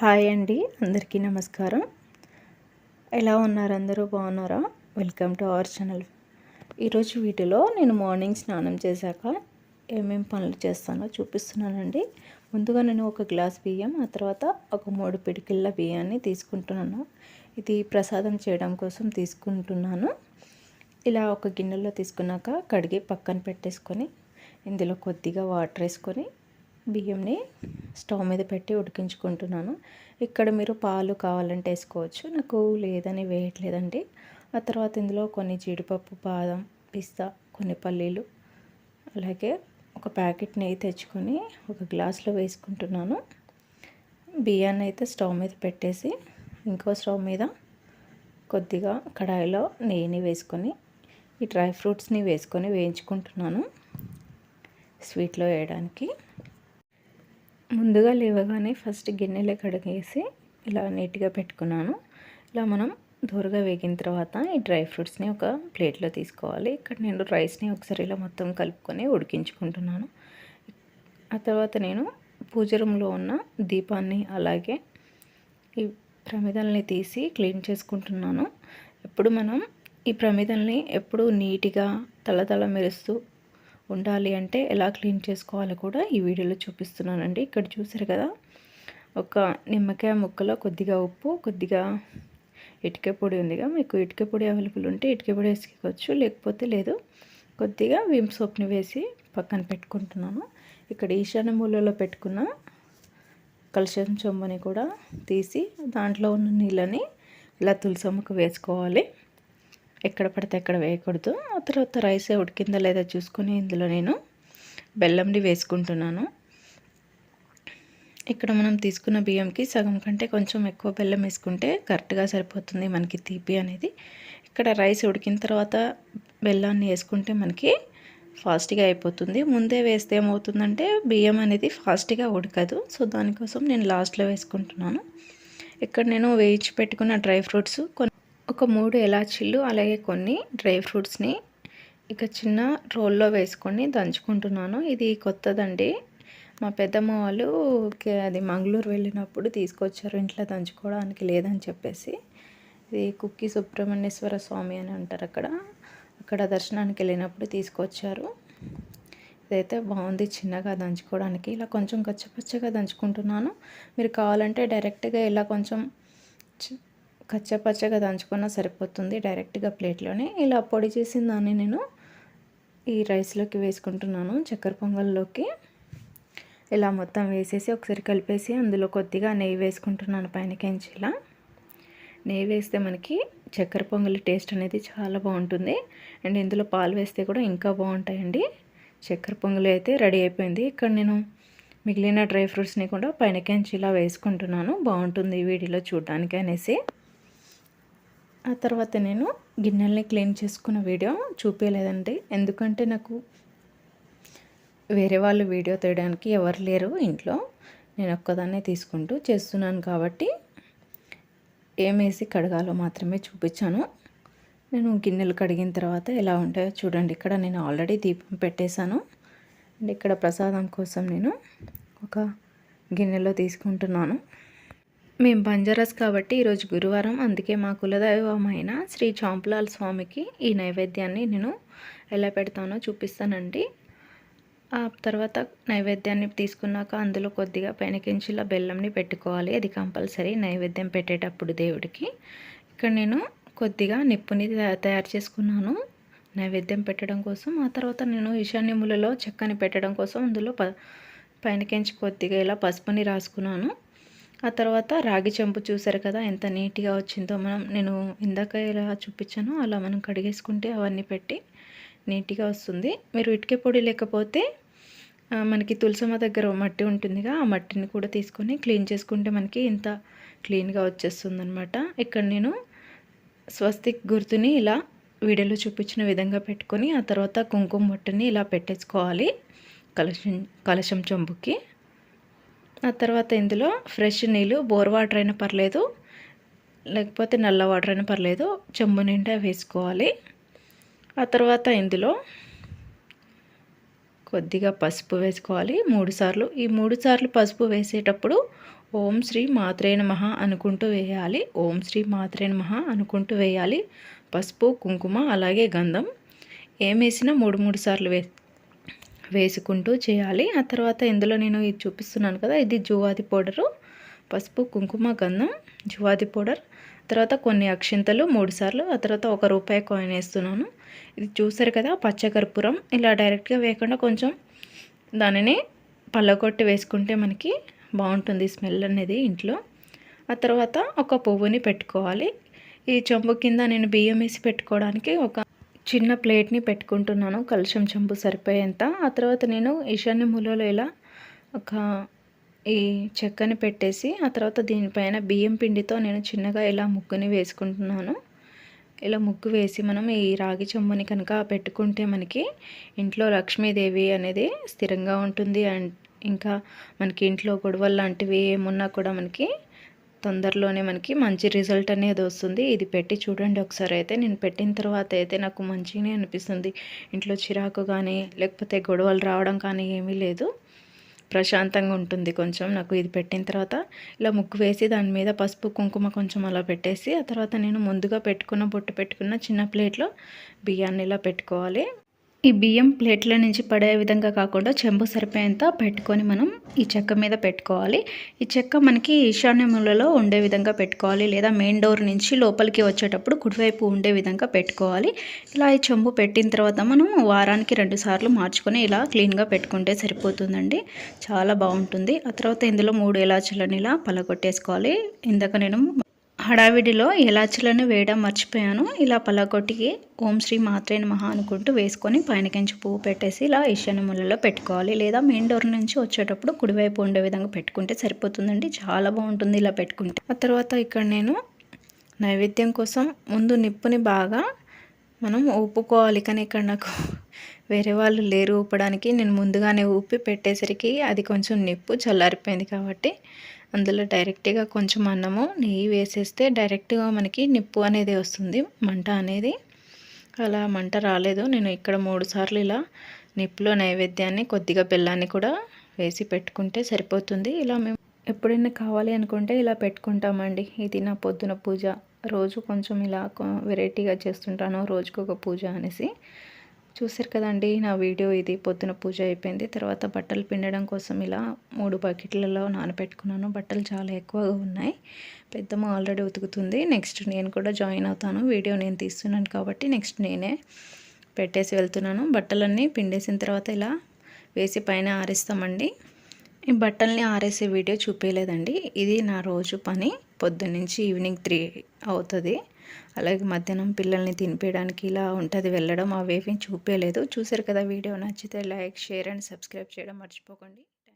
Hi అండి అందరికీ నమస్కారం. ఎలా ఉన్నారు అందరూ? బాగున్నారా? Welcome to our channel. ఈరోజు వీటిలో నేను మార్నింగ్ స్నానం చేశాక ఏమేమి పనులు చేస్తానో చూపిస్తున్నానండి. ముందుగా నేను ఒక గ్లాస్ బియ్యం ఆ తర్వాత ఒక మూడు పిడికిళ్ళ బియ్యాన్ని తీసుకుంటున్నాను. ఇది ప్రసాదం చేయడం కోసం తీసుకుంటున్నాను. ఇలా ఒక గిన్నెలో తీసుకున్నాక కడిగి పక్కన పెట్టేసుకొని ఇందులో కొద్దిగా వాటర్ వేసుకొని బియ్యంని స్టవ్ మీద పెట్టి ఉడికించుకుంటున్నాను. ఇక్కడ మీరు పాలు కావాలంటే వేసుకోవచ్చు. నాకు లేదని వేయట్లేదండి. ఆ తర్వాత ఇందులో కొన్ని జీడిపప్పు బాదం పిస్తా కొన్ని పల్లీలు అలాగే ఒక ప్యాకెట్ నెయ్యి తెచ్చుకొని ఒక గ్లాస్లో వేసుకుంటున్నాను. బియ్యాన్ని అయితే స్టవ్ మీద పెట్టేసి ఇంకో స్టవ్ మీద కొద్దిగా కడాయిలో నెయ్యిని వేసుకొని ఈ డ్రై ఫ్రూట్స్ని వేసుకొని వేయించుకుంటున్నాను. స్వీట్లో వేయడానికి. ముందుగా లేవగానే ఫస్ట్ గిన్నెలే కడిగేసి ఇలా నీట్గా పెట్టుకున్నాను. ఇలా మనం దూరగా వేగిన తర్వాత ఈ డ్రై ఫ్రూట్స్ని ఒక ప్లేట్లో తీసుకోవాలి. ఇక్కడ నేను రైస్ని ఒకసారి ఇలా మొత్తం కలుపుకొని ఉడికించుకుంటున్నాను. ఆ తర్వాత నేను పూజ రూమ్లో ఉన్న దీపాన్ని అలాగే ఈ ప్రమిదల్ని తీసి క్లీన్ చేసుకుంటున్నాను. ఎప్పుడు మనం ఈ ప్రమిదల్ని ఎప్పుడు నీట్గా తల మెరుస్తూ ఉండాలి అంటే ఎలా క్లీన్ చేసుకోవాలో కూడా ఈ వీడియోలో చూపిస్తున్నానండి. ఇక్కడ చూసారు కదా ఒక నిమ్మకాయ ముక్కలో కొద్దిగా ఉప్పు కొద్దిగా ఇటుక పొడి ఉందిగా. మీకు ఇటుక పొడి అవైలబుల్ ఉంటే ఇటుక పొడి వేసుకోవచ్చు లేకపోతే లేదు కొద్దిగా విమ్ సోప్ని వేసి పక్కన పెట్టుకుంటున్నాను. ఇక్కడ ఈశాన్య మూలలో పెట్టుకున్న కలుషం చెంబుని కూడా తీసి దాంట్లో ఉన్న నీళ్ళని ఇలా తులసమ్మకు వేసుకోవాలి. ఎక్కడ పడితే ఎక్కడ వేయకూడదు. ఆ తర్వాత రైస్ ఉడికిందా లేదా చూసుకొని ఇందులో నేను బెల్లంని వేసుకుంటున్నాను. ఇక్కడ మనం తీసుకున్న బియ్యంకి సగం కంటే కొంచెం ఎక్కువ బెల్లం వేసుకుంటే కరెక్ట్గా సరిపోతుంది మనకి తీపి అనేది. ఇక్కడ రైస్ ఉడికిన తర్వాత బెల్లాన్ని వేసుకుంటే మనకి ఫాస్ట్గా అయిపోతుంది. ముందే వేస్తే ఏమవుతుందంటే బియ్యం అనేది ఫాస్ట్గా ఉడకదు. సో దానికోసం నేను లాస్ట్లో వేసుకుంటున్నాను. ఇక్కడ నేను వేయించి పెట్టుకున్న డ్రై ఫ్రూట్స్ కొన్ని ఒక మూడు ఎలాచీలు అలాగే కొన్ని డ్రై ఫ్రూట్స్ని ఇక చిన్న రోల్లో వేసుకొని దంచుకుంటున్నాను. ఇది కొత్తదండి. మా పెద్దమ్మ వాళ్ళు అది మంగళూరు వెళ్ళినప్పుడు తీసుకొచ్చారు ఇంట్లో దంచుకోవడానికి లేదని చెప్పేసి. ఇది కుక్కి సుబ్రహ్మణ్యేశ్వర స్వామి అని అంటారు అక్కడ. అక్కడ దర్శనానికి వెళ్ళినప్పుడు తీసుకొచ్చారు. ఇదైతే బాగుంది చిన్నగా దంచుకోవడానికి. ఇలా కొంచెం కచ్చపచ్చగా దంచుకుంటున్నాను. మీరు కావాలంటే డైరెక్ట్గా ఇలా కొంచెం కచ్చపచ్చగా దంచుకున్నా సరిపోతుంది డైరెక్ట్గా ప్లేట్లోనే. ఇలా పొడి చేసిన దాన్ని నేను ఈ రైస్లోకి వేసుకుంటున్నాను చక్కెర పొంగల్లోకి. ఇలా మొత్తం వేసేసి ఒకసారి కలిపేసి అందులో కొద్దిగా నెయ్యి వేసుకుంటున్నాను పైనకించి ఇలా నెయ్యి వేస్తే మనకి చక్కెర పొంగలి టేస్ట్ అనేది చాలా బాగుంటుంది. అండ్ ఇందులో పాలు వేస్తే కూడా ఇంకా బాగుంటాయండి. చక్కెర పొంగలి అయితే రెడీ అయిపోయింది. ఇక్కడ నేను మిగిలిన డ్రై ఫ్రూట్స్ని కూడా పైనకించి ఇలా వేసుకుంటున్నాను. బాగుంటుంది వీడిలో వీడియోలో చూడడానికి అనేసి. ఆ తర్వాత నేను గిన్నెల్ని క్లీన్ చేసుకున్న వీడియో చూపించలేదండి ఎందుకంటే నాకు వేరే వాళ్ళు వీడియో తీయడానికి ఎవరు లేరు ఇంట్లో. నేను ఒక్కదాన్నే తీసుకుంటూ చేస్తున్నాను కాబట్టి ఏమేసి కడగాలో మాత్రమే చూపించాను. నేను గిన్నెలు కడిగిన తర్వాత ఎలా ఉంటాయో చూడండి. ఇక్కడ నేను ఆల్రెడీ దీపం పెట్టేశాను. అండ్ ఇక్కడ ప్రసాదం కోసం నేను ఒక గిన్నెలో తీసుకుంటున్నాను. మేము బంజారాస్ కాబట్టి ఈరోజు గురువారం అందుకే మా కులదైవమైన శ్రీ చాంపులాల్ స్వామికి ఈ నైవేద్యాన్ని నేను ఎలా పెడతానో చూపిస్తానండి. ఆ తర్వాత నైవేద్యాన్ని తీసుకున్నాక అందులో కొద్దిగా పైనకించిల బెల్లంని పెట్టుకోవాలి. అది కంపల్సరీ నైవేద్యం పెట్టేటప్పుడు దేవుడికి. ఇక్కడ నేను కొద్దిగా నిప్పుని తయారు చేసుకున్నాను. నైవేద్యం పెట్టడం కోసం ఆ తర్వాత నేను ఈశాన్యములలో చెక్కని పెట్టడం కోసం అందులో ప పైనకించి కొద్దిగా ఇలా పసుపుని రాసుకున్నాను. ఆ తర్వాత రాగి చెంపు చూసారు కదా ఎంత నీట్గా వచ్చిందో మనం నేను ఇందాక ఎలా చూపించానో అలా మనం కడిగేసుకుంటే అవన్నీ పెట్టి నీట్గా వస్తుంది. మీరు ఇటుక పొడి లేకపోతే మనకి తులసమ్మ దగ్గర మట్టి ఉంటుందిగా ఆ మట్టిని కూడా తీసుకొని క్లీన్ చేసుకుంటే మనకి ఇంత క్లీన్గా వచ్చేస్తుంది అనమాట ఇక్కడ నేను స్వస్తిక్ గుర్తుని ఇలా వీడియోలో చూపించిన విధంగా పెట్టుకొని ఆ తర్వాత కుంకుమ బొట్టుని ఇలా పెట్టేసుకోవాలి కలశం కలశం చెంబుకి. ఆ తర్వాత ఇందులో ఫ్రెష్ నీళ్ళు బోర్ వాటర్ అయినా పర్లేదు లేకపోతే నల్ల వాటర్ అయినా పర్లేదు చెంబు నిండా వేసుకోవాలి. ఆ తర్వాత ఇందులో కొద్దిగా పసుపు వేసుకోవాలి. మూడు సార్లు ఈ మూడుసార్లు పసుపు వేసేటప్పుడు ఓం శ్రీ మాత్రే నమః అనుకుంటూ వేయాలి. ఓం శ్రీ మాత్రే నమః అనుకుంటూ వేయాలి. పసుపు కుంకుమ అలాగే గంధం. ఏం వేసినా మూడు మూడు సార్లు వే వేసుకుంటూ చేయాలి. ఆ తర్వాత ఇందులో నేను ఇది చూపిస్తున్నాను కదా ఇది జువాది పౌడరు పసుపు కుంకుమ గంధం జువాది పౌడర్. తర్వాత కొన్ని అక్షింతలు మూడు సార్లు ఆ తర్వాత ఒక రూపాయి కాయిన్ వేస్తున్నాను. ఇది చూసారు కదా పచ్చకర్పూరం ఇలా డైరెక్ట్గా వేయకుండా కొంచెం దానిని పళ్ళగొట్టి వేసుకుంటే మనకి బాగుంటుంది స్మెల్ అనేది ఇంట్లో. ఆ తర్వాత ఒక పువ్వుని పెట్టుకోవాలి. ఈ చెంబు కింద నేను బియ్యం వేసి పెట్టుకోవడానికి ఒక చిన్న ప్లేట్ని పెట్టుకుంటున్నాను కలుషం చెంబు సరిపోయేంత. ఆ తర్వాత నేను ఈశాన్య మూలలో ఇలా ఒక ఈ చెక్కని పెట్టేసి ఆ తర్వాత దీనిపైన బియ్యం పిండితో నేను చిన్నగా ఇలా ముగ్గుని వేసుకుంటున్నాను. ఇలా ముగ్గు వేసి మనం ఈ రాగి చెంబుని కనుక పెట్టుకుంటే మనకి ఇంట్లో లక్ష్మీదేవి అనేది స్థిరంగా ఉంటుంది. అండ్ ఇంకా మనకి ఇంట్లో గొడవలు లాంటివి ఏమున్నా కూడా మనకి తొందరలోనే మనకి మంచి రిజల్ట్ అనేది వస్తుంది. ఇది పెట్టి చూడండి ఒకసారి. అయితే నేను పెట్టిన తర్వాత అయితే నాకు మంచిగానే అనిపిస్తుంది. ఇంట్లో చిరాకు కానీ లేకపోతే గొడవలు రావడం కానీ ఏమీ లేదు. ప్రశాంతంగా ఉంటుంది కొంచెం నాకు ఇది పెట్టిన తర్వాత. ఇలా ముగ్గు వేసి దాని మీద పసుపు కుంకుమ కొంచెం అలా పెట్టేసి ఆ తర్వాత నేను ముందుగా పెట్టుకున్న బొట్టు పెట్టుకున్న చిన్న ప్లేట్లో బియ్యాన్ని ఇలా పెట్టుకోవాలి. ఈ బియ్యం ప్లేట్ల నుంచి పడే విధంగా కాకుండా చెంబు సరిపోయేంత పెట్టుకొని మనం ఈ చెక్క మీద పెట్టుకోవాలి. ఈ చెక్క మనకి ఈశాన్యములలో ఉండే విధంగా పెట్టుకోవాలి లేదా మెయిన్ డోర్ నుంచి లోపలికి వచ్చేటప్పుడు కుడివైపు ఉండే విధంగా పెట్టుకోవాలి. ఇలా ఈ చెంబు పెట్టిన తర్వాత మనం వారానికి రెండు సార్లు మార్చుకొని ఇలా క్లీన్గా పెట్టుకుంటే సరిపోతుందండి. చాలా బాగుంటుంది. ఆ తర్వాత ఇందులో మూడు ఇలాచీలను ఇలా పలగొట్టేసుకోవాలి. ఇందాక నేను హడావిడిలో ఇలాచీలను వేయడం మర్చిపోయాను. ఇలా పలగొట్టికి ఓం శ్రీ మాత్రే మహా అనుకుంటూ వేసుకొని పైనకించి పువ్వు పెట్టేసి ఇలా ఈశాన్యములలో పెట్టుకోవాలి. లేదా మెయిన్ డోర్ నుంచి వచ్చేటప్పుడు కుడివైపు ఉండే విధంగా పెట్టుకుంటే సరిపోతుందండి. చాలా బాగుంటుంది ఇలా పెట్టుకుంటే. ఆ తర్వాత ఇక్కడ నేను నైవేద్యం కోసం ముందు నిప్పుని బాగా మనం ఊపుకోవాలి. కానీ ఇక్కడ నాకు వేరే వాళ్ళు లేరు ఊపడానికి నేను ముందుగానే ఊపి పెట్టేసరికి అది కొంచెం నిప్పు చల్లారిపోయింది కాబట్టి అందులో డైరెక్ట్గా కొంచెం అన్నము నెయ్యి వేసేస్తే డైరెక్ట్గా మనకి నిప్పు అనేది వస్తుంది మంట అనేది. అలా మంట రాలేదు. నేను ఇక్కడ మూడు సార్లు ఇలా నిప్పులో నైవేద్యాన్ని కొద్దిగా బెల్లాన్ని కూడా వేసి పెట్టుకుంటే సరిపోతుంది. ఇలా మేము ఎప్పుడైనా కావాలి అనుకుంటే ఇలా పెట్టుకుంటామండి. ఇది నా పొద్దున పూజ. రోజు కొంచెం ఇలా వెరైటీగా చేస్తుంటాను రోజుకొక పూజ అనేసి. చూసారు కదండి నా వీడియో ఇది. పొద్దున పూజ అయిపోయింది. తర్వాత బట్టలు పిండడం కోసం ఇలా మూడు బకెట్లలో నానబెట్టుకున్నాను బట్టలు చాలా ఎక్కువగా ఉన్నాయి. పెద్దమ్మ ఆల్రెడీ ఉతుకుతుంది. నెక్స్ట్ నేను కూడా జాయిన్ అవుతాను. వీడియో నేను తీస్తున్నాను కాబట్టి నెక్స్ట్ నేనే పెట్టేసి వెళ్తున్నాను. బట్టలన్నీ పిండేసిన తర్వాత ఇలా వేసి పైన ఆరేస్తామండి. ఈ బట్టల్ని ఆరేసే వీడియో చూపించలేదండి ఇది నా రోజు పని. పొద్దున్నుంచి ఈవినింగ్ త్రీ అవుతుంది. అలాగే మధ్యాహ్నం పిల్లల్ని తినిపించడానికి ఇలా ఉంటుంది. వెళ్ళడం అవేమీ చూపించలేదు చూసారు కదా వీడియో నచ్చితే లైక్ షేర్ అండ్ సబ్స్క్రైబ్ చేయడం మర్చిపోకండి.